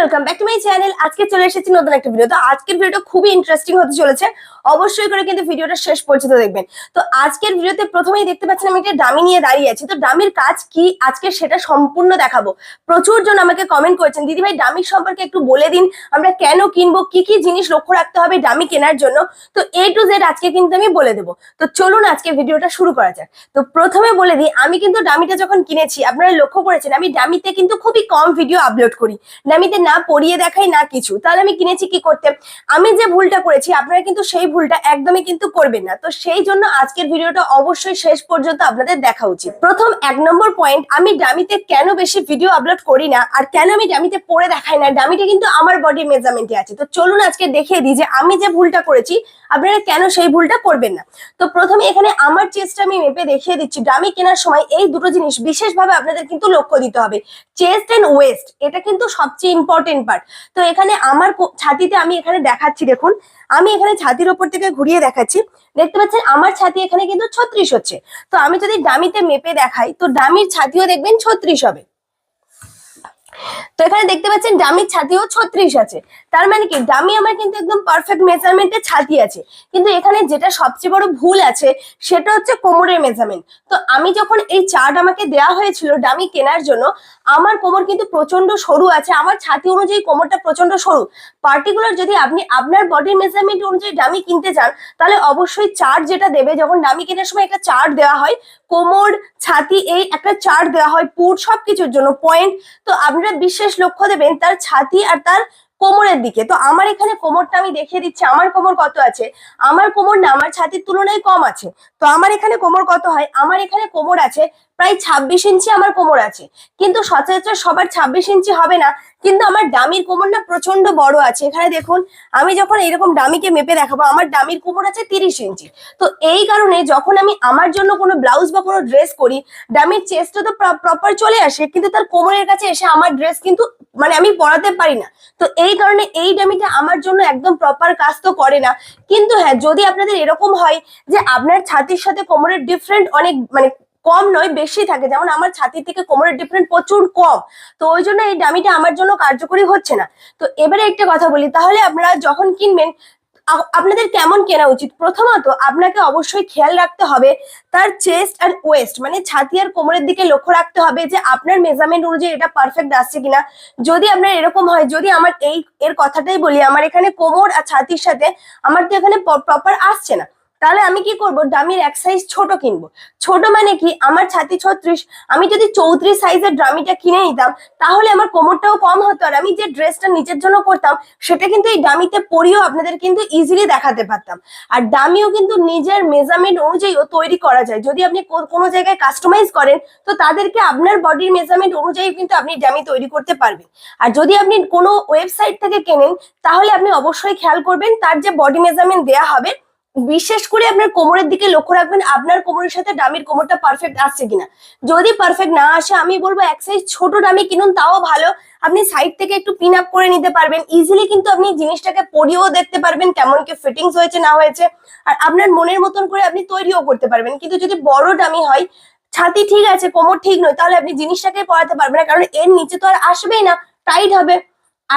Welcome back to my channel আজকে চলে এসেছি নতুন একটা ভিডিও তো। আজকের ভিডিওটা খুবই ইন্টারেস্টিং হতে চলেছে। অবশ্যই করে কিন্তু ভিডিওটা শেষ পর্যন্ত দেখবেন। তো আজকের ভিডিওতে প্রথমেই দেখতে পাচ্ছেন আমি একটা ডামি নিয়ে দাঁড়িয়ে আছি। তো ডামির কাজ কি? আজকে সেটা সম্পূর্ণ দেখাবো। প্রচুর জন আমাকে কমেন্ট করেছেন, দিদি ভাই ডামির সম্পর্কে একটু বলে দিন, আমরা কেন কিনবো? কি কি জিনিস লক্ষ্য রাখতে হবে ডামি কেনার জন্য? তো এ টু জেড আজকে কিন্তু আমি বলে দেবো। তো চলুন আজকে ভিডিওটা শুরু করা যাক। তো প্রথমে বলে দিই, আমি কিন্তু ডামিটা যখন কিনেছি, আপনারা লক্ষ্য করেছেন, আমি ডামিতে কিন্তু খুবই কম ভিডিও আপলোড করি। ডামিতে না, পড়িয়ে দেখাই না কিছু, তাহলে আমি কিনেছি কি করতে? আমি যে ভুলটা করেছি, আপনারা কিন্তু সেই ভুলটা একদমই কিন্তু করবেন না। তো সেই জন্য আজকের ভিডিওটা অবশ্যই শেষ পর্যন্ত আপনাদের দেখা উচিত। প্রথম এক নম্বর পয়েন্ট আমি ডামিতে কেন বেশি ভিডিও আপলোড করি না, আর কেন আমি ডামিতে পরে দেখাই না? ডামিটা কিন্তু আমার বডি মেজারমেন্টে আছে। তো চলুন আজকে দেখিয়ে দিই যে আমি যে ভুলটা করেছি আপনারা কেন সেই ভুলটা করবেন না? তো প্রথমে এখানে আমার চেস্টটা আমি মেপে দেখিয়ে দিচ্ছি। ডামি কেনার সময় এই দুটো জিনিস বিশেষভাবে আপনাদের কিন্তু লক্ষ্য দিতে হবে। চেস্ট এন্ড ওয়েস্ট এটা কিন্তু সবচেয়ে ইম্পর্টেন্ট পার্ট তো এখানে আমার ছাতিতে আমি এখানে দেখাচ্ছি, দেখুন। আমি এখানে ছাতির ওপর থেকে ঘুরিয়ে দেখাচ্ছি। দেখতে পাচ্ছেন, আমার ছাতি এখানে কিন্তু ছত্রিশ হচ্ছে। তো আমি যদি ডামিতে মেপে দেখাই, তো ডামির ছাতিও দেখবেন ছত্রিশ হবে। তো এখানে দেখতে পাচ্ছেন ডামির ছাতিও ছত্রিশ আছে। তার মানে কি? ডামি আমার কিন্তু একদম পারফেক্ট মেজারমেন্টে ছাতি আছে। কিন্তু এখানে যেটা সবচেয়ে বড় ভুল আছে, সেটা হচ্ছে কোমরের মেজারমেন্ট তো আমি যখন এই চার্ট আমাকে দেওয়া হয়েছিল ডামি কেনার জন্য, আমার কোমর কিন্তু প্রচণ্ড সরু আছে। আমার ছাতি অনুযায়ী কোমরটা প্রচণ্ড সরু। পার্টিকুলার যদি আপনি আপনার বডির মেজারমেন্ট অনুযায়ী ডামি কিনতে চান, তাহলে অবশ্যই চার্ট যেটা দেবে, যখন ডামি কেনার সময় একটা চার্ট দেওয়া হয়, কোমর, ছাতি, এই একটা চার্ট দেওয়া হয় পুট সবকিছুর জন্য পয়েন্ট তো আপনারা বিশেষ লক্ষ্য দেবেন তার ছাতি আর তার কোমরের দিকে। তো আমার এখানে কোমরটা আমি দেখিয়ে দিচ্ছি, আমার কোমর কত আছে? আমার কোমর না, আমার ছাতির তুলনায় কম আছে। তো আমার এখানে কোমর কত হয়? আমার এখানে কোমর আছে প্রায় ছাব্বিশ ইঞ্চি আমার কোমর আছে। কিন্তু সচরাচর সবার ছাব্বিশ ইঞ্চি হবে না, কিন্তু আমার ডামির কোমর না প্রচণ্ড বড় আছে। এখানে দেখুন, আমি যখন এরকম ডামিকে মেপে দেখাবো, আমার ডামির কোমর আছে তিরিশ ইঞ্চি। তো এই কারণে যখন আমি আমার জন্য কোনো ব্লাউজ বা কোনো ড্রেস করি, ডামির চেস্টটা তো প্রপার চলে আসে, কিন্তু তার কোমরের কাছে এসে আমার ড্রেস কিন্তু মানে আমি পরাতে পারি না। তো এই কারণে এই ডামিটা আমার জন্য একদম প্রপার কাজ তো করে না। কিন্তু হ্যাঁ যদি আপনাদের এরকম হয় যে আপনার ছাতির সাথে কোমরের ডিফারেন্ট অনেক মানে কম নয়, বেশি থাকে। যেমন আমার ছাতির থেকে কোমরের ডিফারেন্ট প্রচুর কম। তো ওই জন্য এই ডামিটা আমার জন্য কার্যকরী হচ্ছে না। তো এবারে একটা কথা বলি, তাহলে আপনারা যখন কিনবেন আপনাদের কেমন কেনা উচিত? প্রথমত আপনাকে অবশ্যই খেয়াল রাখতে হবে তার চেস্ট অ্যান্ড ওয়েস্ট মানে ছাতি আর কোমরের দিকে লক্ষ্য রাখতে হবে যে আপনার মেজারমেন্ট অনুযায়ী এটা পারফেক্ট আসছে কিনা। যদি আপনার এরকম হয়, যদি আমার এই, এর কথাটাই বলি, আমার এখানে কোমর আর ছাতির সাথে আমার তো এখানে প্রপার আসছে না। তাহলে আমি কি করব? ডামির এক সাইজ ছোট কিনবো। ছোট মানে কি? আমার ছাতি ছত্রিশ, আমি যদি চৌত্রিশ সাইজের ড্রামিটা কিনে নিতাম, তাহলে আমার কোমরটাও কম হতো। আর আমি যে ড্রেসটা নিজের জন্য করতাম, সেটা কিন্তু এই ডামিতে পরিয়েও আপনাদের কিন্তু ইজিলি দেখাতে পারতাম। আর ডামিও কিন্তু নিজের মেজারমেন্ট অনুযায়ীও তৈরি করা যায়। যদি আপনি কোনো জায়গায় কাস্টমাইজ করেন, তো তাদেরকে আপনার বডির মেজারমেন্ট অনুযায়ী কিন্তু আপনি ডামি তৈরি করতে পারবেন। আর যদি আপনি কোনো ওয়েবসাইট থেকে কেনেন, তাহলে আপনি অবশ্যই খেয়াল করবেন, তার যে বডি মেজারমেন্ট দেয়া হবে বিশেষ করে আপনার কোমরের দিকে লক্ষ্য রাখবেন, আপনার কোমরের সাথে ডামির কোমরটা পারফেক্ট আসছে কিনা। যদি পারফেক্ট না আসে, আমি বলব এক সাইজ ছোট ডামি কিনুন, তাও ভালো। আপনি সাইড থেকে একটু পিন আপ করে নিতে পারবেন। ইজিলি কিন্তু আপনি জিনিসটাকে পরিয়েও দেখতে পারবেন, কেমন কি ফিটিংস হয়েছে, না হয়েছে। আর আপনার মনের মতন করে আপনি তৈরিও করতে পারবেন। কিন্তু যদি বড় ডামি হয়, ছাতি ঠিক আছে, কোমর ঠিক নয়, তাহলে আপনি জিনিসটাকে পড়াতে পারবেন না, কারণ এর নিচে তো আর আসবেই না টাইট হবে।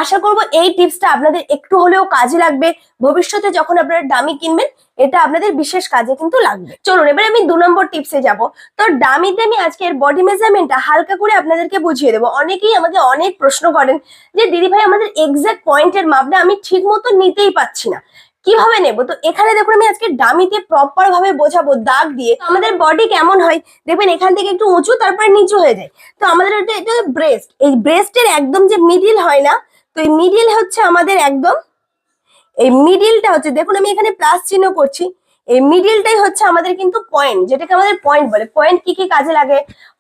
আশা করব এই টিপসটা আপনাদের একটু হলেও কাজে লাগবে। ভবিষ্যতে যখন আপনারা ডামি কিনবেন, এটা আপনাদের বিশেষ কাজে কিন্তু লাগবে। চলুন, এবার আমি দু নম্বর টিপসে যাব। তো ডামিতে আমি আজকের বডি মেজারমেন্টটা হালকা করে আপনাদেরকে বুঝিয়ে দেবো। অনেকেই আমাকে অনেক প্রশ্ন করেন যে, দিদি ভাই, আমাদের এক্সাক্ট পয়েন্টের মাপটা আমি ঠিক মতো নিতেই পাচ্ছি না। কীভাবে নেব? তো এখানে দেখুন, আমি আজকে ডামিতে প্রপার ভাবে বোঝাবো দাগ দিয়ে। আমাদের বডি কেমন হয়? দেখবেন, এখান থেকে একটু উঁচু, তারপরে নিচু হয়ে যায়। তো আমাদের এটা এটা ব্রেস্ট এই ব্রেস্টের একদম যে মিডিল হয় না তো এই মিডিল হচ্ছে আমাদের একদম, এই মিডিলটা হচ্ছে, দেখুন আমি এখানে প্লাস চিহ্ন করছি, এই মিডিলটাই হচ্ছে আমাদের কিন্তু পয়েন্ট যেটাকে আমাদের পয়েন্ট বলে। পয়েন্ট কি কি কাজে লাগে?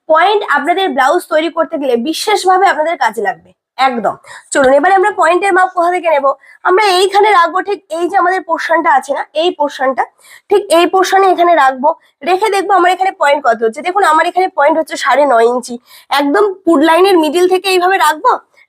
পয়েন্ট আপনাদের ব্লাউজ তৈরি করতে গেলে বিশেষভাবে আপনাদের কাজে লাগবে, একদম। চলুন, এবারে আমরা পয়েন্টের মাপ কোথা থেকে নেব? আমরা এইখানে রাখব ঠিক এই যে আমাদের পোর্শনটা আছে না, এই পোর্শনটা ঠিক এই পোর্শনে এখানে রাখব। রেখে দেখব আমার এখানে পয়েন্ট কত হচ্ছে। দেখুন, আমার এখানে পয়েন্ট হচ্ছে সাড়ে নয় ইঞ্চি। একদম পুড লাইনের মিডিল থেকে এইভাবে রাখব?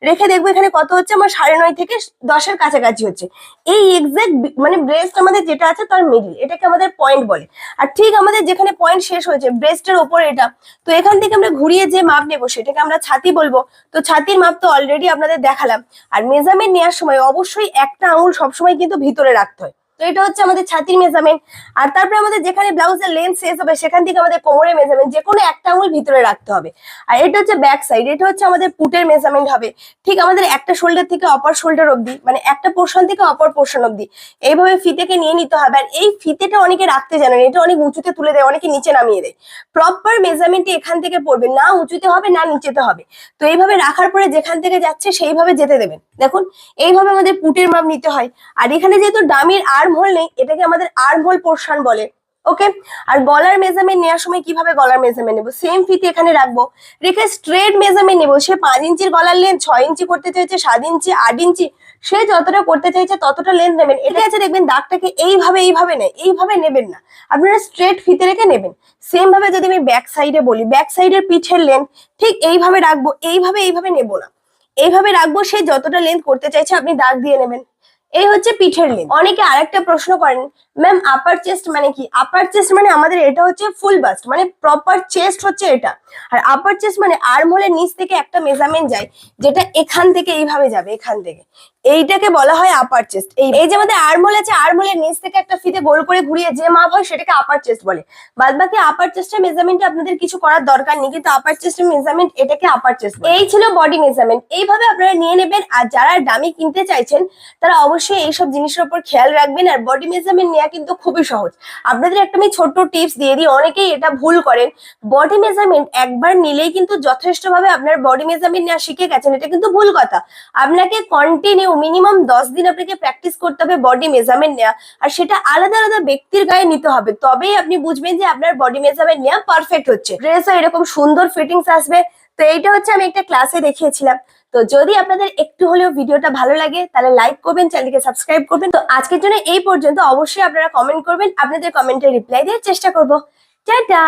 রেখে দেখব এখানে কত হচ্ছে? আমার সাড়ে নয় থেকে দশের কাছাকাছি হচ্ছে। এই এক্সাক্ট মানে ব্রেস্ট আমাদের যেটা আছে তার মিডিল এটাকে আমাদের পয়েন্ট বলে। আর ঠিক আমাদের যেখানে পয়েন্ট শেষ হয়েছে ব্রেস্টের ওপরে এটা। তো এখান থেকে আমরা ঘুরিয়ে যে মাপ নেব, সেটাকে আমরা ছাতি বলব। তো ছাতির মাপ তো অলরেডি আপনাদের দেখালাম। আর মেজারমেন্ট নেওয়ার সময় অবশ্যই একটা আঙুল সবসময় কিন্তু ভিতরে রাখতে হয়। তো এটা হচ্ছে আমাদের ছাতির মেজারমেন্ট আর তারপরে আমাদের যেখানে ব্লাউজের লেন্থ শেষ হবে, সেখান থেকে আমাদের কোমরের মেজারমেন্ট যে কোনো একটা আঙুল ভিতরে রাখতে হবে। আর এটা হচ্ছে ব্যাক সাইড এটা হচ্ছে আমাদের পুটের মেজারমেন্ট হবে। ঠিক আমাদের একটা শোল্ডার থেকে অপর শোল্ডার অবধি মানে একটা পোর্শন থেকে অপর পোর্শন অবধি, এইভাবে ফিতেকে নিয়ে নিতে হবে। আর এই ফিতেটা অনেকে রাখতে জানেন এটা অনেক উঁচুতে তুলে দেয়, অনেকে নিচে নামিয়ে দেয়। প্রপার মেজারমেন্টে এখান থেকে পড়বে, না উঁচুতে হবে, না নিচেতে হবে। তো এইভাবে রাখার পরে যেখান থেকে যাচ্ছে, সেইভাবে যেতে দেবেন। দেখুন, এইভাবে আমাদের পুটের মাপ নিতে হয়। আর এখানে যেহেতু ডামির আর্ম হোল নেই, এটাকে আমাদের আর্ম হোল পোর্শন বলে ওকে আর গলার মেজারমেন্ট নেওয়ার সময় কীভাবে গলার মেজারমেন্ট নেব? সেম ফিতে এখানে রাখব, রেখে স্ট্রেট মেজারমেন্ট নেব। সে পাঁচ ইঞ্চির গলার লেন্থ ছয় ইঞ্চি করতে চাইছে, সাত ইঞ্চি, আট ইঞ্চি, সে যতটা করতে চাইছে ততটা লেন্থ নেবেন। এটা আছে দেখবেন, দাগটাকে এইভাবে এইভাবে নেয়, এইভাবে নেবেন না। আপনারা স্ট্রেট ফিতে রেখে নেবেন। সেম ভাবে যদি আমি ব্যাক সাইডে বলি ব্যাক সাইডের পিঠের লেন্থ ঠিক এইভাবে রাখব, এইভাবে এইভাবে নেব না। এইভাবে রাখব, সে যতটা লেন্থ করতে চাইছে আপনি দাগ দিয়ে নেবেন। এই হচ্ছে পিঠের লেন্থ অনেকে আরেকটা প্রশ্ন করেন ম্যাম আপার চেস্ট মানে কি? আপার চেস্ট মানে আমাদের এটা হচ্ছে ফুল বাস্ট মানে প্রপার চেস্ট হচ্ছে এটা। আর আপার চেস্ট মানে আর্ম হোলের নিচ থেকে একটা মেজারমেন্ট যায়, যেটা এখান থেকে এইভাবে যাবে, এখান থেকে। এইটাকে বলা হয় আপার চেস্ট এই এই যে আমাদের আর্ম হোল আছে আর্ম হোলের নিচ থেকে একটা ফিতে গোল করে ঘুরিয়ে যে মাপ হয় সেটাকে আপার চেস্ট বলে। বাদ বাকি আপার চেস্টের মেজারমেন্টে আপনাদের কিছু করার দরকার নেই, কিন্তু আপার চেস্টের মেজারমেন্ট এটাকে আপার চেস্ট এই ছিল বডি মেজারমেন্ট এইভাবে আপনারা নিয়ে নেবেন, আর যারা দামি কিনতে চাইছেন, তারা অবশ্যই এইসব জিনিসের উপর খেয়াল রাখবেন আর বডি মেজারমেন্ট নেওয়া কিন্তু খুবই সহজ। আপনাদের একটা আমি ছোট্ট টিপস দিয়ে দিই, অনেকেই এটা ভুল করেন। বডি মেজারমেন্ট একবার নিলেই কিন্তু যথেষ্টভাবে আপনার বডি মেজারমেন্ট নেওয়া শিখে গেছেন, এটা কিন্তু ভুল কথা। আপনাকে কন্টিনিউ মিনিমাম দশ দিন আপনাকে প্র্যাকটিস করতে হবে বডি মেজারমেন্ট নেওয়া, আর সেটা আলাদা আলাদা ব্যক্তির গায়ে নিতে হবে। তবেই আপনি বুঝবেন যে আপনার বডি মেজারমেন্ট নেওয়া পারফেক্ট হচ্ছে। ড্রেসও এরকম সুন্দর ফিটিংস আসবে তো এইটা হচ্ছে আমি একটা ক্লাসে দেখিয়েছিলাম। তো যদি আপনাদের একটু হলেও ভিডিওটা ভালো লাগে, তাহলে লাইক করবেন চ্যানেলকে সাবস্ক্রাইব করবেন। তো আজকের জন্য এই পর্যন্ত। অবশ্যই আপনারা কমেন্ট করবেন, আপনাদের কমেন্টের রিপ্লাই দেওয়ার চেষ্টা করব। টাটা!